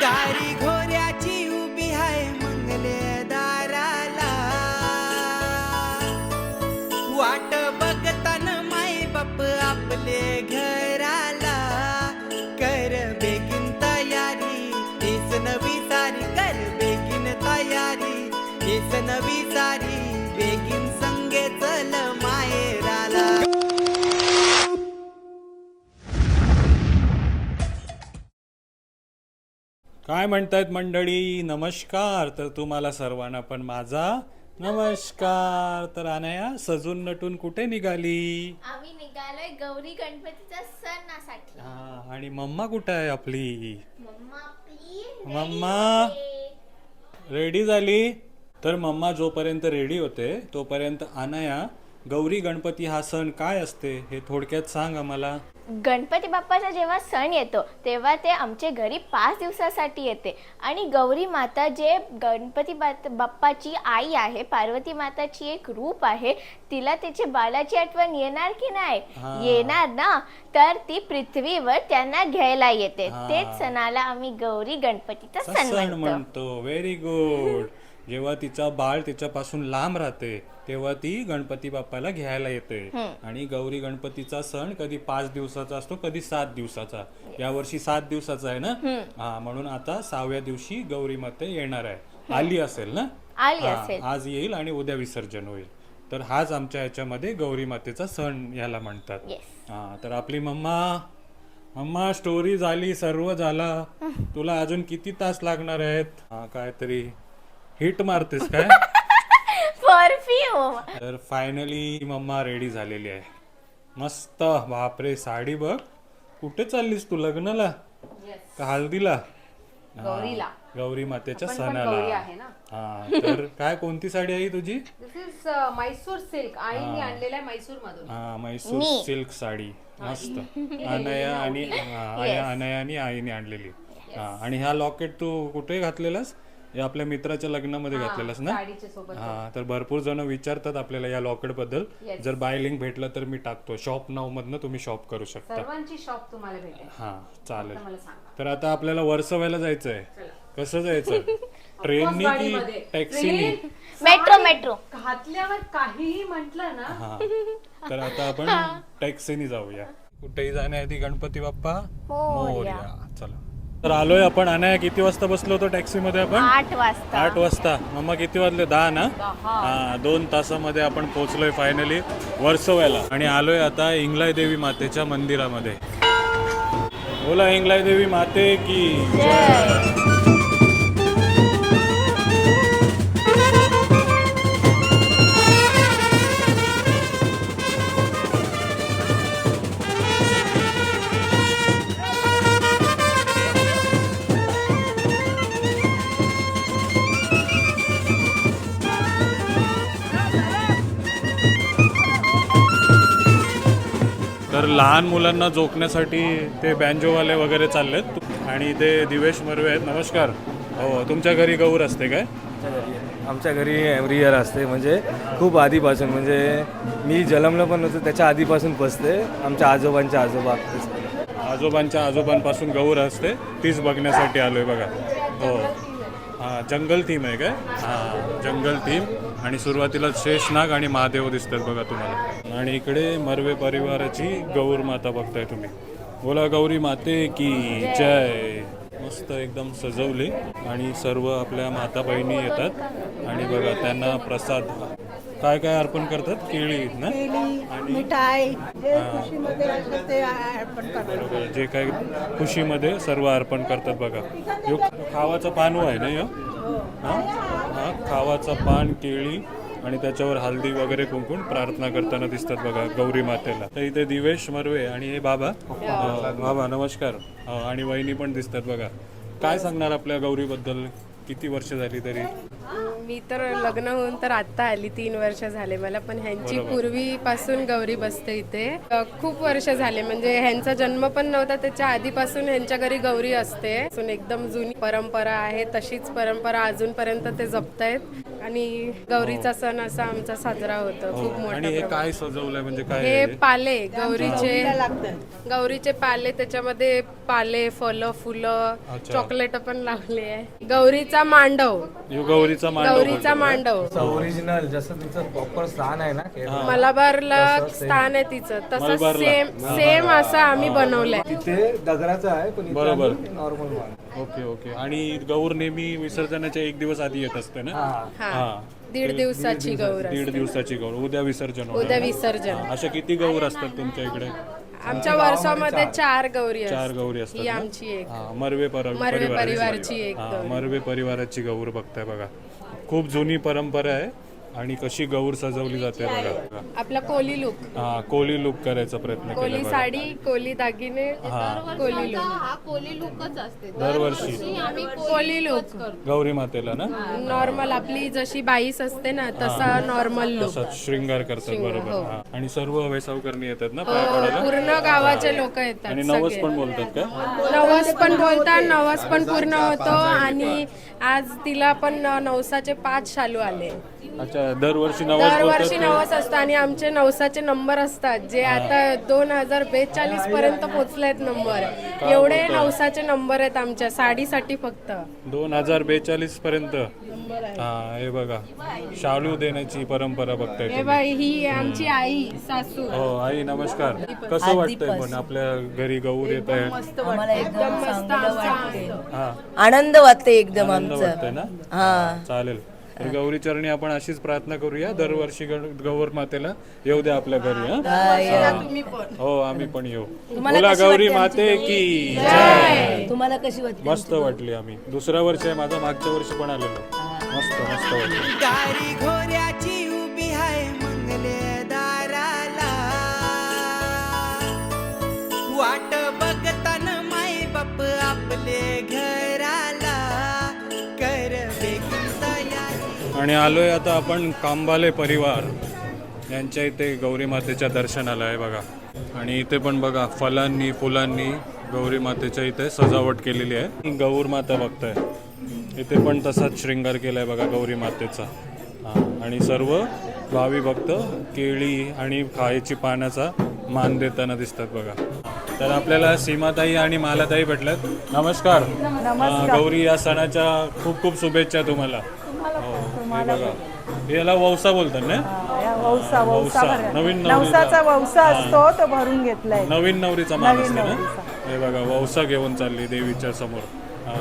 दारी घोऱ्याची काय म्हणतायत मंडळी? नमस्कार. तर तुम्हाला सर्वांना पण माझा नमस्कार. तर अनया सजून नटून कुठे निघाली? आम्ही निघालोय गौरी गणपतीच्या सणासाठी. हा आणि मम्मा कुठे आहे आपली? मम्मा आपली मम्मा? रेडी झाली? तर मम्मा जोपर्यंत रेडी होते तोपर्यंत अनया गौरी गणपती हा सण काय असते हे थोडक्यात सांग आम्हाला. गणपती बाप्पाचा जेव्हा सण येतो तेव्हा ते आमच्या घरी पाच दिवसासाठी येते. आणि गौरी माता जे गणपती बाप्पाची आई आहे पार्वती माताची एक रूप आहे तिला तिची बालाची आठवण येणार की नाही. येणार ना? तर ती पृथ्वीवर त्यांना घ्यायला येते. तेच सणाला आम्ही गौरी गणपतीचा सण म्हणतो. व्हेरी गुड जेव्हा तिचा बाळ तिच्यापासून लांब राहते तेव्हा ती गणपती बाप्पाला घ्यायला येते. आणि गौरी गणपतीचा सण कधी पाच दिवसाचा असतो कधी सात दिवसाचा. यावर्षी सात दिवसाचा आहे ना? हा. म्हणून आता सहाव्या दिवशी गौरी माते येणार आहे. आली असेल ना? आली असेल. आज येईल आणि उद्या विसर्जन होईल. तर हाच आमच्या याच्यामध्ये गौरी मातेचा सण याला म्हणतात. हा तर आपली मम्मा मम्मा स्टोरी झाली सर्व झाला. तुला अजून किती तास लागणार आहेत? हा काहीतरी हिट मारतेस काय? परफ्यूम तर फायनली मम्मा रेडी झालेली आहे. मस्त बापरे साडी बघ. कुठे चाललीस तू? लग्नाला? का हळदीला? गौरीला. गौरी मातेच्या सणाला. हा तर काय कोणती साडी आहे ही तुझी? दिस इज मैसूर सिल्क आईने आहे मैसूर मधून हा म्हैसूर सिल्क साडी. मस्त. अनया आणि हा, आणि अनया आणि आईने आणलेली. हा आणि ह्या लॉकेट तू कुठे घातलेलास? हे आपल्या मित्राच्या लग्नामध्ये घातलेलास ना? साडीच्या सोबत हा तर भरपूर जण विचारतात आपल्याला या लॉकेटबद्दल जर बाय लिंक भेटलं तर मी टाकतो. शॉप नाव मधनं तुम्ही शॉप करू शकता. सर्वांची शॉप तुम्हाला भेटेल. हा चालेल. मला सांगा. तर आता आपल्याला वर्सोव्याला जायचंय. कसं जायचं? ट्रेननी की. टॅक्सीनी मेट्रो मेट्रो. घातल्यावर काहीही म्हंटल ना. हा. तर आता आपण टॅक्सीने जाऊया. कुठेही जाण्याआधी गणपती बाप्पा मोरया. चला. तर आलोय आपण. अनाया किती वाजता बसलो होतो टॅक्सी मध्ये आपण? आठ वाजता. आठ वाजता. मम्मा किती वाजले? दहा ना? हा. दोन तासामध्ये आपण पोहोचलोय फायनली वर्सोव्याला. आणि आलोय आता इंगलाय देवी मातेच्या मंदिरामध्ये. बोला इंगलाय देवी माते की लहान मुलांना जोखण्यासाठी ते बँजोवाले वगैरे चाललेत. आणि ते दिवेश मर्वे आहेत. नमस्कार. हो तुमच्या घरी गौर असते काय? आमच्या घरी एव्हरी इयर असते. म्हणजे खूप आधीपासून. म्हणजे मी जन्मलं पण नव्हतं त्याच्या आधीपासून बसते. आमच्या आजोबांच्या आजोबा. आजोबांच्या आजोबांपासून गौर असते. तीच बघण्यासाठी आलोय बघा. हो. हां जंगल थीम आहे काय? हां जंगल थीम आणि सुरुवातीला शेषनाग आणि महादेव दिसतात बघा तुम्हाला. आणि इकडे मर्वे परिवाराची गौर माता बघताय तुम्ही. बोला गौरी माते की जय. मस्त एकदम सजवली आणि सर्व आपल्या माता बहिणी येतात. आणि बघा त्यांना प्रसाद काय काय अर्पण करतात? केळी ना? आणि जे बरोबर. काही खुशीमध्ये सर्व अर्पण करतात बघा. खावाचा पानू आहे ना यो? हा? खावाचा पान केळी आणि त्याच्यावर हल्दी वगैरे कुंकून प्रार्थना करताना दिसतात बघा गौरी मातेला. तर इथे दिवेश मर्वे आणि हे बाबा बाबा नमस्कार. आणि वहिनी पण दिसतात बघा. काय सांगणार आपल्या गौरीबद्दल? किती वर्ष झाली तरी? मी तर लग्न होऊन तर आता आली तीन वर्ष झाले मला पण ह्यांची पूर्वीपासून गौरी बसते इथे. अ, खूप वर्ष झाले म्हणजे ह्यांचा जन्म पण नव्हता त्याच्या आधीपासून ह्यांच्या घरी गौरी असते. असून एकदम जुनी परंपरा आहे तशीच परंपरा अजूनपर्यंत ते जपतायत. आणि गौरीचा सण असा आमचा साजरा होतो खूप हो. मोठा आणि हे. काय सजवलंय म्हणजे काय हे आहे? पाले गौरीचे गौरीचे पाले त्याच्यामध्ये पाले फलं फुलं अच्छा. चॉकलेट पण लावले आहे गौरीचा मांडव यो गौरीचा मांडव गौरीचा बोलतो? मांडव ओरिजिनल जसं तिचं प्रॉपर स्थान आहे ना केरळ. मलाबारला स्थान आहे तिचं तसं मलबारला. सेम सेम असं आम्ही बनवलंय तिथे दगडाचं आहे पण बरोबर. Normal okay okay. आणि गौर नेहमी विसर्जनाच्या एक दिवस आधी येत असते ना? हा. दीड दिवसाची गौर दीड. दिवसाची गौर. उद्या विसर्जन होणार. उद्या विसर्जन. हा, अशा किती गौर असतात तुमच्या इकडे? आमच्या वर्षामध्ये चार गौरी चार. गौरी असतात ही ना? आमची एक. हा, मर्वे पर- मर्वे परिवाराची. परिवारची एक हा. मर्वे परिवाराची गौर बघताय बघा. खूप जुनी परंपरा आहे. आणि कशी गौर सजवली जाते बघा. आपला कोली लुक हा कोली लुक करायचा प्रयत्न कोली केला बघा. साडी कोली दागिने कोली लुक हा कोली लुकच असते. दरवर्षी. आम्ही कोली लुक गौरी मातेला ना? नॉर्मल आपली जशी बाईस असते ना तसा नॉर्मल लुक तसाच शृंगार करतात बरोबर. हा. आणि सर्व वेसावकरणी येतात ना पाया हो, पडायला पूर्ण गावाचे लोक येतात आणि नवस. पण बोलतात का? नवस पण बोलतात नवस पण पूर्ण होतो आणि आज तिला पण नवसाचे पाच शालू आले. अच्छा दरवर्षी नवस दरवर्षी बोलतात नवस असतं आणि आमचे नवसाचे नंबर असतात. जे आता दोन हजार बेचाळीस पर्यंत पोहोचलेत नंबर. एवढे नवसाचे नंबर आहेत आमच्या साडीसाठी फक्त. दोन हजार बेचाळीस पर्यंत. हा हे बघा. शालू देण्याची परंपरा बघताय हे तुम्ही. बाई ही आमची आई सासू. हो आई नमस्कार. कसं वाटतंय पण आपल्या घरी गौर येत आहे? आम्हाला एकदम चांगलं वाटते हा. आनंद वाटते एकदम आनंद आमचं. वाटतंय ना? हा. चालेल. तर गौरी चरणी आपण अशीच प्रार्थना करूया. दरवर्षी गण- गौर मातेला येऊ द्या आपल्या घरी हा? हो आम्ही पण येऊ. बोला गौरी माते की तुम्हाला कशी वाटते मस्त वाटली आम्ही. दुसऱ्या वर्ष आहे माझा मागच्या वर्षी पण आलेलो. मस्त मस्त वाटली. आणि आलोय आता आपण कांबाले परिवार. यांच्या इथे गौरी मातेच्या दर्शनाला आहे बघा. आणि इथे पण बघा फलांनी फुलांनी गौरी मातेच्या इथे सजावट केलेली आहे. गौर माता बघताय. इथे पण तसाच शृंगार केलाय बघा गौरी मातेचा. हा, आणि सर्व भावी भक्त केळी आणि खायची पानाचा मान देताना दिसतात बघा. तर आपल्याला सीमाताई आणि मालाताई भेटल्यात. नमस्कार. गौरी या सणाच्या खूप खूप शुभेच्छा तुम्हाला. हो, बघा. याला वौसा बोलतात ना? वौसा वौसा नवीन नवसाचा वौसा असतो तो भरून घेतलाय. नवीन नवरीचा मान नवीन असते ना नवरीचा. हे बघा वौसा घेऊन चालली देवीच्या समोर. हा.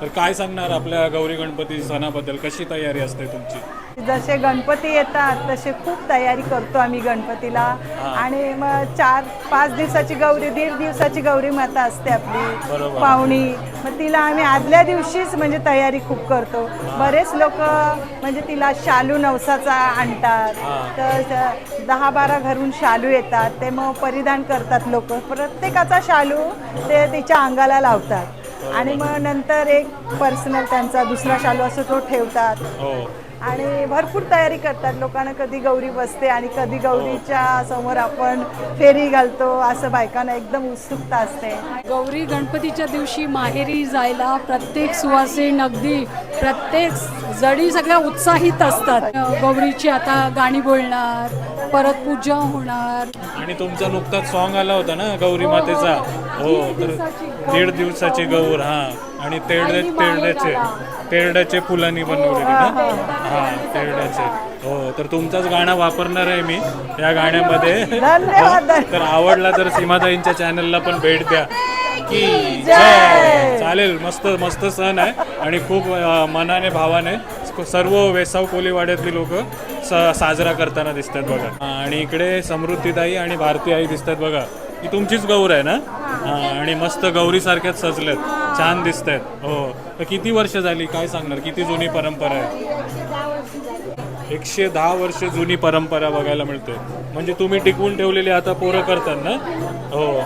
तर काय सांगणार आपल्या गौरी गणपती सणाबद्दल? कशी तयारी असते तुमची? जसे गणपती येतात तसे खूप तयारी करतो आम्ही गणपतीला. आणि मग चार पाच दिवसाची गौरी दीड दिवसाची गौरी माता असते आपली. बरोबर. पाहुणी. मग तिला आम्ही आदल्या दिवशीच म्हणजे तयारी खूप करतो. बरेच लोक म्हणजे तिला शालू नवसाचा आणतात. तर स- दहा बारा घरून शालू येतात. ते मग परिधान करतात लोक. प्रत्येकाचा शालू ते तिच्या अंगाला लावतात. आणि मग नंतर एक पर्सनल त्यांचा दुसरा शालू असतो तो ठेवतात. हो. आणि भरपूर तयारी करतात. लोकांना कधी गौरी बसते आणि कधी गौरीच्या समोर आपण फेरी घालतो असं बायकांना एकदम उत्सुकता असते. गौरी गणपतीच्या दिवशी माहेरी जायला प्रत्येक सुवासीन अगदी प्रत्येक जडी सगळ्या उत्साहित असतात. गौरीची आता गाणी बोलणार परत पूजा होणार. आणि तुमचा नुकताच सॉन्ग आला होता ना गौरी मातेचा? हो तर दीड दिवसाची गौर हा. आणि तेरडे तेरड्याचे तेरड्याचे फुलांनी बनवलेली ना? हा तेरड्याचे हो तर तुमचाच गाणं वापरणार आहे मी या गाण्यामध्ये. तर आवडला तर सीमाताईंच्या चॅनलला पण भेट द्या. जय. चालेल मस्त मस्त सण आहे. आणि खूप अ, मनाने भावाने सर्व वेसाव कोलीवाड्यातली लोक साजरा करताना दिसतात बघा. आणि इकडे समृद्धीताई आणि भारती आई दिसतात बघा. ही तुमचीच गौर आहे ना? हा, आणि मस्त गौरीसारख्याच सजल्यात छान दिसत आहेत हो. तर किती वर्ष झाली? काय सांगणार? किती जुनी परंपरा आहे? एकशे दहा वर्ष जुनी परंपरा बघायला मिळते. म्हणजे तुम्ही टिकवून ठेवलेली आता पोरं करतात ना? हो.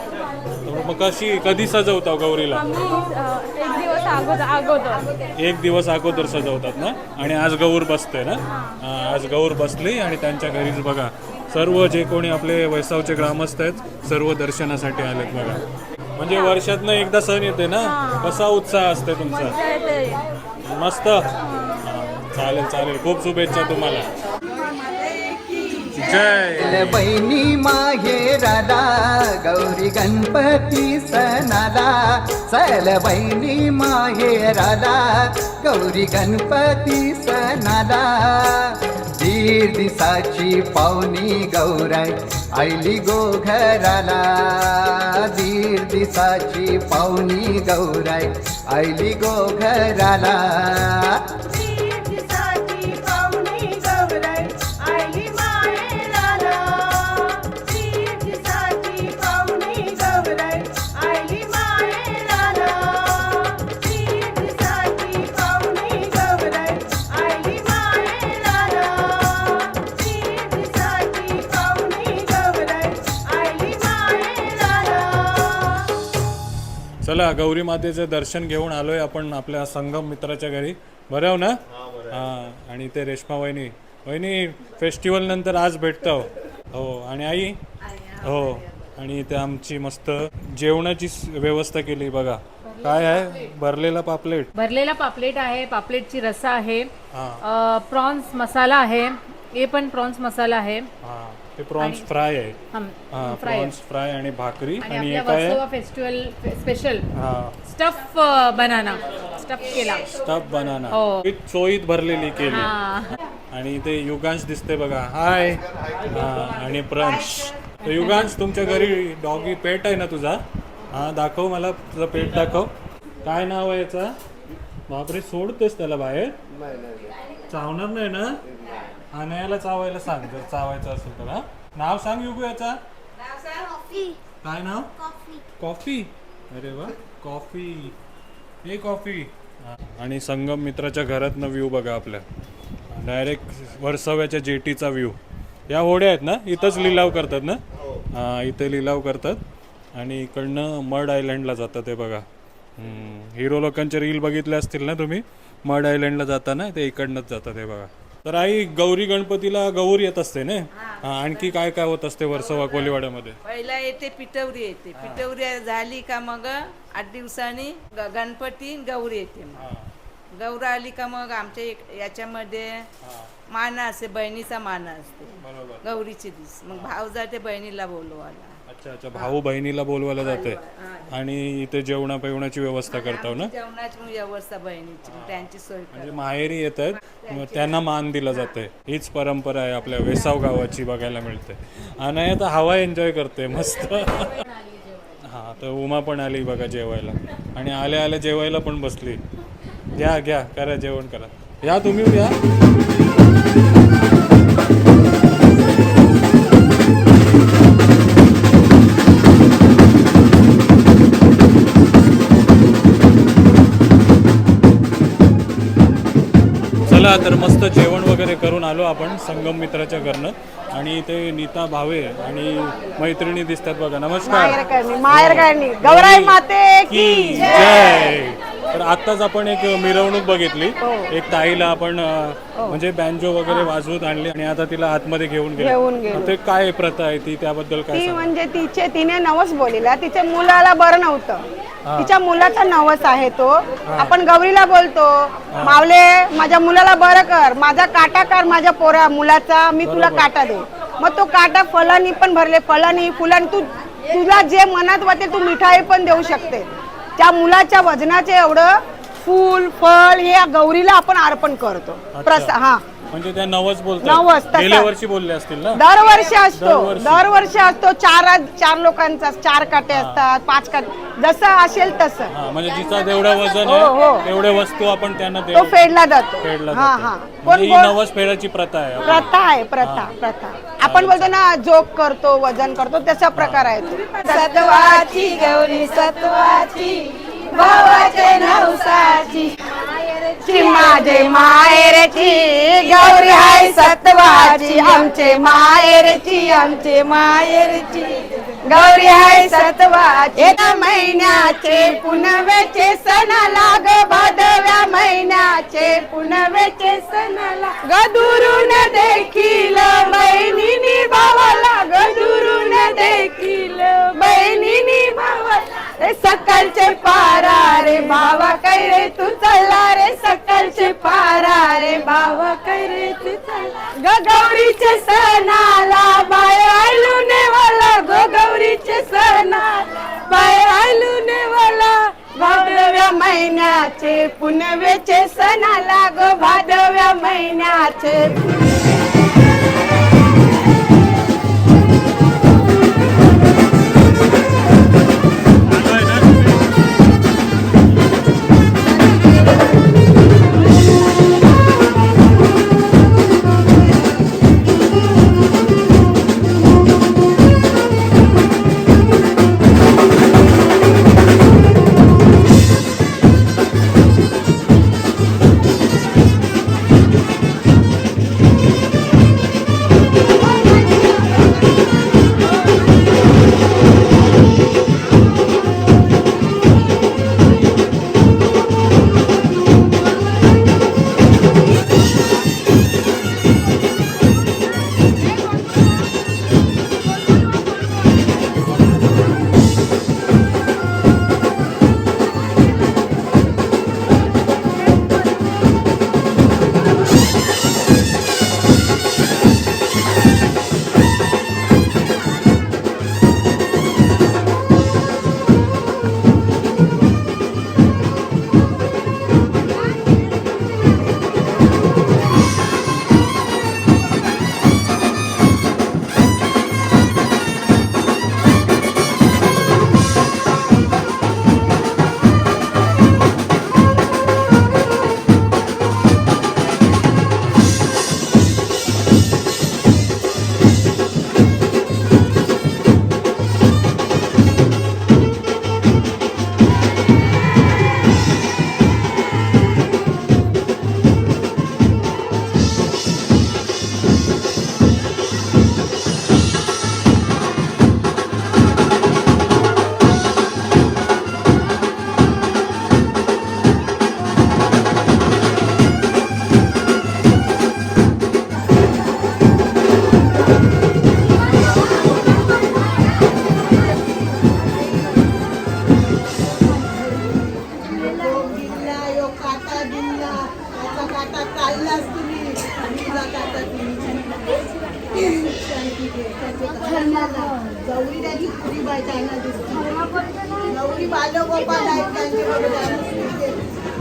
मग कशी कधी सजवता गौरीला? एक दिवस अगोदर अगोदर. एक दिवस अगोदर सजवतात ना? आणि आज गौर बसते ना? हा, आज गौर बसली आणि त्यांच्या घरीच बघा. सर्व जे कोणी आपले वैसावचे ग्रामस्थ आहेत सर्व दर्शनासाठी आलेत बघा. म्हणजे वर्षातनं एकदा सण येते ना? कसा उत्साह असते तुमचा? मस्त? हा, चालेल चालेल. खूप शुभेच्छा तुम्हाला. जय. बहिणी माहेराला गौरी गणपती सणाला. चल बहिणी माहेराला गौरी गणपती सणाला. दीड दिसाची पाहुणी गौराई आईली गो घराला दीड दिसाची पाहुणी गौराई आईली गो घराला चला गौरी मातेचं दर्शन घेऊन आलोय आपण आपल्या संगम मित्राच्या घरी. बरं हो ना? हा आणि ते रेश्मा वहिनी. वहिनी फेस्टिवल नंतर आज भेटतो. हो आणि आई? हो आणि ते आमची मस्त जेवणाची व्यवस्था केली बघा. काय आहे? भरलेला पापलेट. भरलेला पापलेट आहे पापलेटची रसा आहे हा. प्रॉन्स मसाला आहे हे पण प्रॉन्स मसाला आहे. हा. ते प्रॉन्स फ्राय आहे. हं, हा फ्राय. प्रॉन्स फ्राय आणि भाकरी आणि आणि आपल्या हे काय आहे? Versova festival special. हा. Stuff banana. स्टफ केला. Stuff banana. हो. विथ चोईत भरलेली केली. हा. आणि ते युगांश दिसते बघा. हाय. हा आणि प्रंश. तर युगांश तुमच्या घरी डॉगी पेट आहे ना तुझा? हा दाखव मला तुझा पेट दाखव. काय नाव आहे याचा? बापरे सोडतेस त्याला बाहेर? चावणार नाही ना? हा नाही याला चावायला सांग जर चावायचं असेल तर हा? नाव सांग युगू याचा. काय नाव? कॉफी. अरे वा कॉफी. हे कॉफी. आणि संगम मित्राच्या घरातनं व्ह्यू बघा आपल्या. डायरेक्ट वर्सव्याच्या जेटीचा व्ह्यू या होड्या आहेत ना? इथंच लिलाव करतात ना? हा. इथे लिलाव करतात. आणि इकडनं मड आयलँडला जातात ते बघा. हम्म, हिरो लोकांचे रील बघितले असतील ना तुम्ही? मड आयलँडला जाताना ते इकडनंच जातात हे बघा. तर आई गौरी गणपतीला गौर येत असते ना? हा, आणखी काय काय होत असते वर्सवा कोलीवाड्यामध्ये? पहिला येते पिठवरी येते. पिठवरी झाली का मग आठ दिवसांनी ग- गणपती गौरी येते मग. गौर आली का मग आमच्या इक- याच्यामध्ये माना असते बहिणीचा माना असते. बरोबर. गौरीचे दिवस मग भाव जाते बहिणीला बोलवायला. अच्छा अच्छा. भाऊ बहिणीला बोलवायला जाते आणि इथे जेवणा पेवणाची व्यवस्था करतो ना? जेवणाची व्यवस्था बहिणीची त्यांची सोय कर. म्हणजे माहेरी येतात मग त्यांना मान दिला जाते हीच परंपरा आहे आपल्या वेसाव गावाची बघायला मिळते. आणि आता हवा एन्जॉय करते मस्त. हा तर उमा पण आली बघा जेवायला. आणि आल्या आल्या जेवायला पण बसली. घ्या घ्या करा जेवण करा. या तुम्ही या. चला तर मस्त जेवण वगैरे करून आलो आपण संगम मित्राच्या घरनं. आणि ते नीता भावे आणि मैत्रिणी दिसतात बघा. नमस्कार. करणी गौराई माते की जय. तर आत्ताच आपण एक मिरवणूक बघितली. एक ताईला आपण अं, म्हणजे बँजो वगैरे वाजवत आणली आणि आता तिला आतमध्ये घेऊन घेऊन गेले. गेलो. ते काय प्रथा आहे ती त्याबद्दल काय ती सांगा? म्हणजे तिचे तिने नवस बोलिला. तिच्या मुलाला बरं नव्हतं. तिच्या मुलाचा नवस आहे तो. आपण गौरीला बोलतो मावले माझ्या मुलाला बरं कर. माझा काटा कर माझ्या पोरा मुलाचा. मी तुला काटा दे मग तो काटा फळांनी पण भरले फळांनी फुलांनी. तू तुला जे मनात वाटेल तू मिठाई पण देऊ शकते. त्या मुलाच्या वजनाचे एवढं फूल फळ हे या गौरीला आपण अर्पण करतो. प्रसा हा. म्हणजे त्या नवस नवस, बोलतात तसा. गेल्या वर्षी बोलले असतील ना? दरवर्षी असतो. दरवर्षी. दरवर्षी असतो. चार चार लोकांचा चार काटे असतात पाच काटे. जसं असेल तसं. हा म्हणजे जिचा जेवढं वजन हो, हो. आहे तेवढे वस्तू आपण त्यांना तो देऊ. फेडला जातो. फेडला हा जातो. हा. म्हणजे कोण ही नवस फेडाची प्रथा आहे. आपली. प्रथा आहे प्रथा प्रथा. आपण बोलतो ना जोक करतो वजन करतो त्याचा प्रकार आहे तो. सत्वाची गौरी सत्वाची भावाचे नवसाची. ची माझे माहेरची गौरी हाय सत्वाची. आमचे माहेरची आमचे माहेरची गौरी हाय सत्वाची. महिन्याचे पुनवेचे सणाला ग भादव्या महिन्याचे पुनवेचे सणाला गदुरून देखी त्याची पुरी बायकांना दिसते. बालगोपाल आहेत त्यांच्याबरोबर.